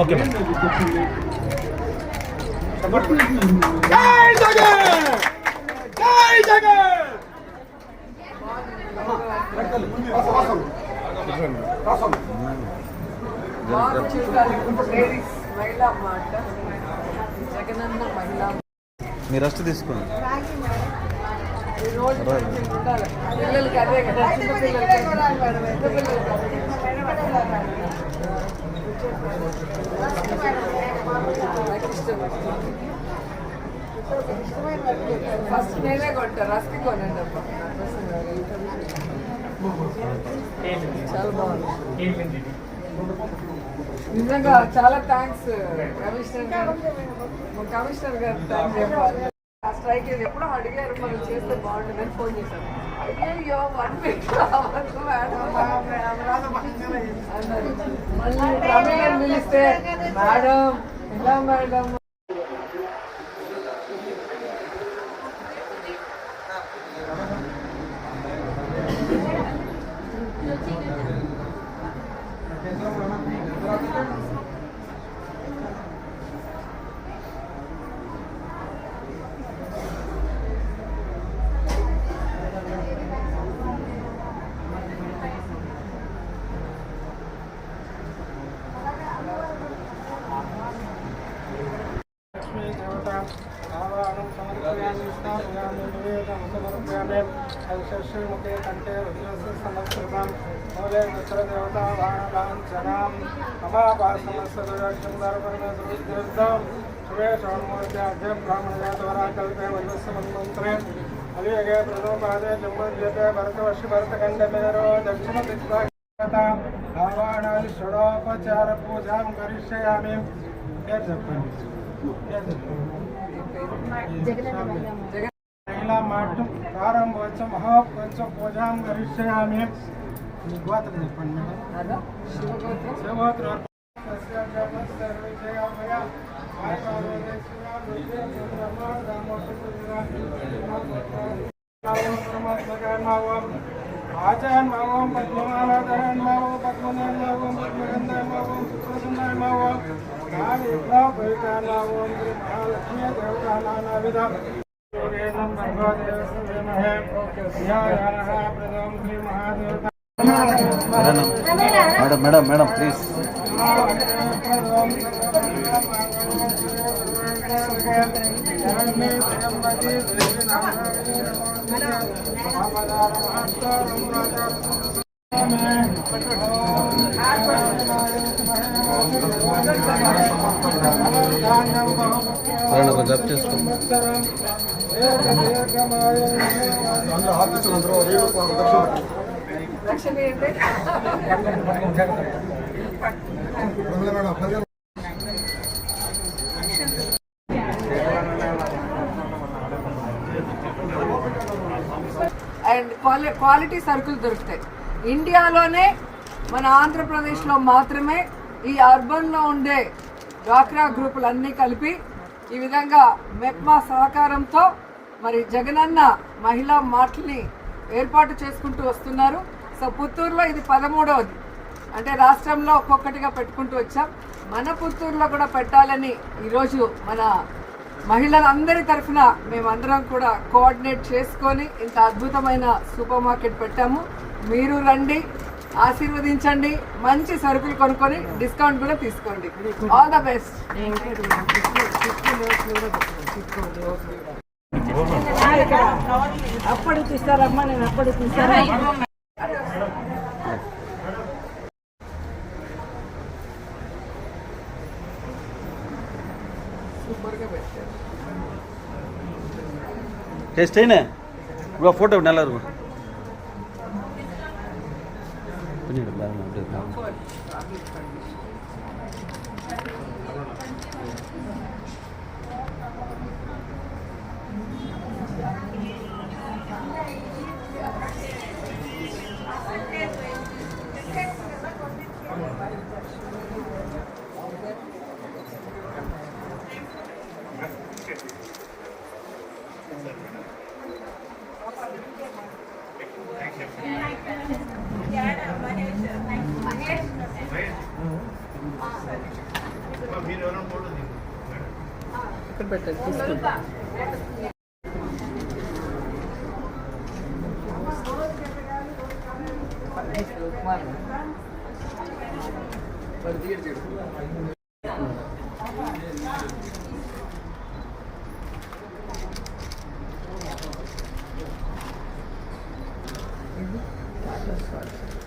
Okay మీరు rest తీసుకోండి. పిల్లలకి అదే కదా చిన్న పిల్లలకి. చిన్న ఇష్టం ఫస్ట్ నేనే కొంటా రస్క్ కొనండి అబ్బా చాలా బాగుంది నిజంగా చాలా థ్యాంక్స్ కమిషనర్ గారు. మా కమిషనర్ గారు థ్యాంక్స్ చెప్పాలి ఆ స్ట్రైక్ ఇది ఎప్పుడో అడిగారు మనం చేస్తే బాగుంటుందని ఫోన్ చేశాను అయ్యో వన్ వీక్ రావచ్చు మేడం అన్నారు మళ్ళీ ప్రమేయం పిలిస్తే మేడం ఎలా మేడం ముఖే కంఠే రుద్రస్య సమస్కృతం మూలే మిత్రదేవతా వాణలాంఛనాం మమాపాసమస్సదురక్షందరపరమేశ్వరం సురేషోన్మూర్త్యాభ్య బ్రాహ్మణజాతవరా కల్పే వల్లస్య మన్మంత్రే అలియగే ప్రథమపాదే జంబుద్యతే భరతవర్షి భరతఖండమేరో దక్షిణ ఆవాణాది షడోపచార పూజాం కరిష్యామి మాటం ప్రారంభోత్సవ మహోత్సవ పూజాం కరిష్యామి మీ గోత్రం చెప్పండి మేడం అదా శివగోత్రం మావం పద్మమాలాధరన్ మావం పద్మనాన్ మావం పద్మగంధాన్ మావం సుప్రసన్నాన్ మావం కాళీ విప్లవపరికాన్ మావం శ్రీ మహాలక్ష్మీ దేవతా నానా విధ madam madam madam please madam కొంచెం జప్ చేసుకో. అండ్ క్వాలి క్వాలిటీ సరుకులు దొరుకుతాయి. ఇండియాలోనే మన ఆంధ్రప్రదేశ్లో మాత్రమే ఈ అర్బన్లో ఉండే డ్వాక్రా గ్రూపులన్నీ కలిపి ఈ విధంగా మెప్మా సహకారంతో మరి జగనన్న మహిళా మార్ట్ని ఏర్పాటు చేసుకుంటూ వస్తున్నారు. సో పుత్తూరులో ఇది పదమూడవది. అంటే రాష్ట్రంలో ఒక్కొక్కటిగా పెట్టుకుంటూ వచ్చాం. మన పుత్తూరులో కూడా పెట్టాలని ఈరోజు మన మహిళలందరి తరఫున మేమందరం కూడా కోఆర్డినేట్ చేసుకొని ఇంత అద్భుతమైన సూపర్ మార్కెట్ పెట్టాము. మీరు రండి ఆశీర్వదించండి మంచి సరుకులు కొనుక్కొని డిస్కౌంట్ కూడా తీసుకోండి. ఆల్ ద బెస్ట్ అప్పుడు తీస్తారమ్మా నేను అప్పుడు తీస్తారా సూపర్గా పెట్టారు టేస్ట్ అయినా ఇప్పుడు ఫోటో நல்லா இருக்கும் கொஞ்சம் பாருங்க அப்படியே పెట్టండి తీసుకుంటా you.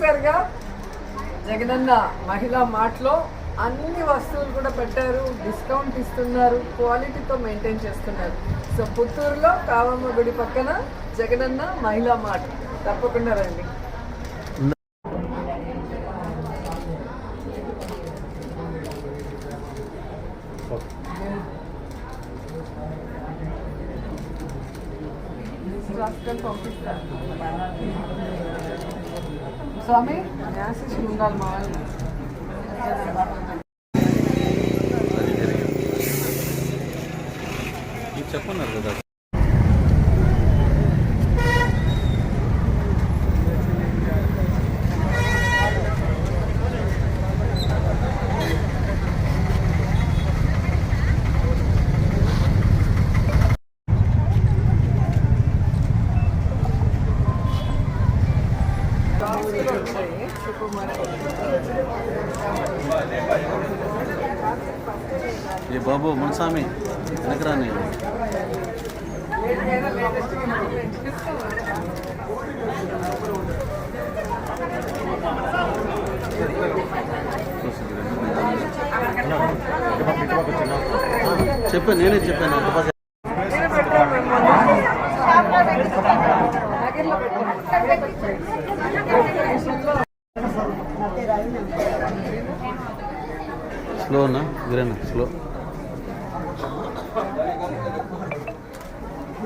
చూసారుగా జగనన్న మహిళా మార్ట్లో అన్ని వస్తువులు కూడా పెట్టారు డిస్కౌంట్ ఇస్తున్నారు క్వాలిటీతో మెయింటైన్ చేస్తున్నారు. సో పుత్తూరులో కావమ్మ గుడి పక్కన జగనన్న మహిళా మార్ట్. తప్పకుండా రండి. పంపిస్తారు స్వామి? న్యాసెస్ ఉండాలి మా చెప్పన్నారు కదా. రాను స్వామి మున్సామి చెప్పాను నేనే చెప్పాను. అంత స్లోనా? వీరన్న స్లో.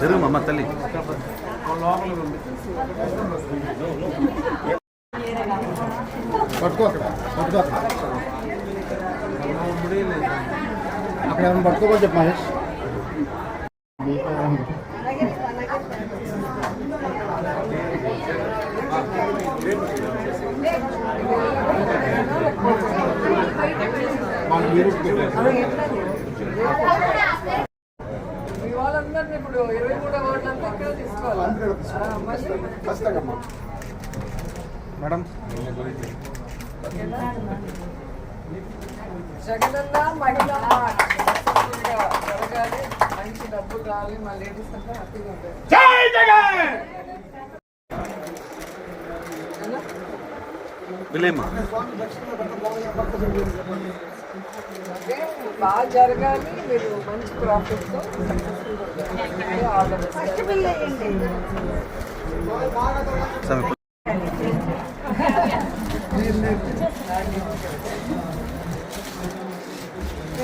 జరుగు అమ్మ తల్లి పట్టుకో అక్కడ పట్టుకో అక్కడ అక్కడ ఏమైనా పట్టుకోమని చెప్పు మహేష్ వాళ్ళు మీరు జగనన్న మహిళా జరగాలి మంచి డబ్బులు రావాలి మా లేడీస్ అంతా హ్యాపీగా ఓకే బాగా జరగాలి మీరు మంచి ప్రాఫిట్తో సక్సెస్ఫుల్గా ఆర్డర్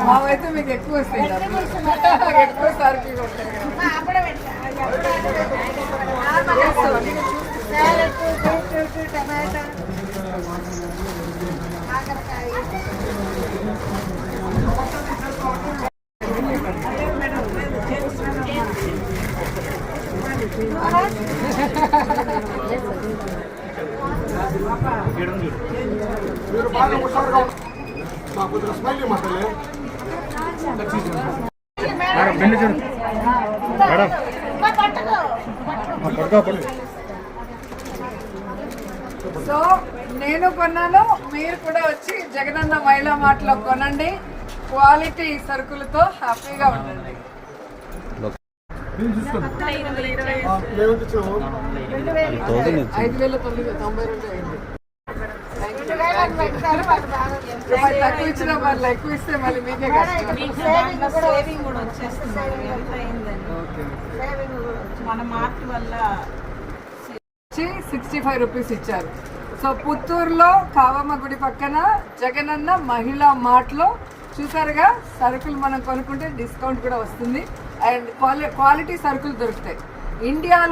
మావైతే మీకు ఎక్కువ వస్తాయి ఎక్కువ సరుకులు మీరు బాగా హుషారుగా మేడం చూడు మేడం సో నేను కొన్నాను మీరు కూడా వచ్చి జగనన్న మహిళా మార్ట్లో కొనండి. క్వాలిటీ సరుకులతో హ్యాపీగా ఉండండి. ఐదు వేల తొమ్మిది తొంభై రెండు అయింది. తక్కువ ఇచ్చినా మళ్ళీ ఎక్కువ ఇస్తే మళ్ళీ మీకే కష్టం. సేవింగ్ కూడా వచ్చేస్తుంది. మన మార్ట్ వల్ల సిక్స్టీ ఫైవ్ రూపీస్ ఇచ్చారు. సో పుత్తూరులో కావమ్మ గుడి పక్కన జగనన్న మహిళా మార్ట్లో చూసారుగా సరుకులు మనం కొనుక్కుంటే డిస్కౌంట్ కూడా వస్తుంది. అండ్ క్వాలి క్వాలిటీ సరుకులు దొరుకుతాయి. ఇండియాలో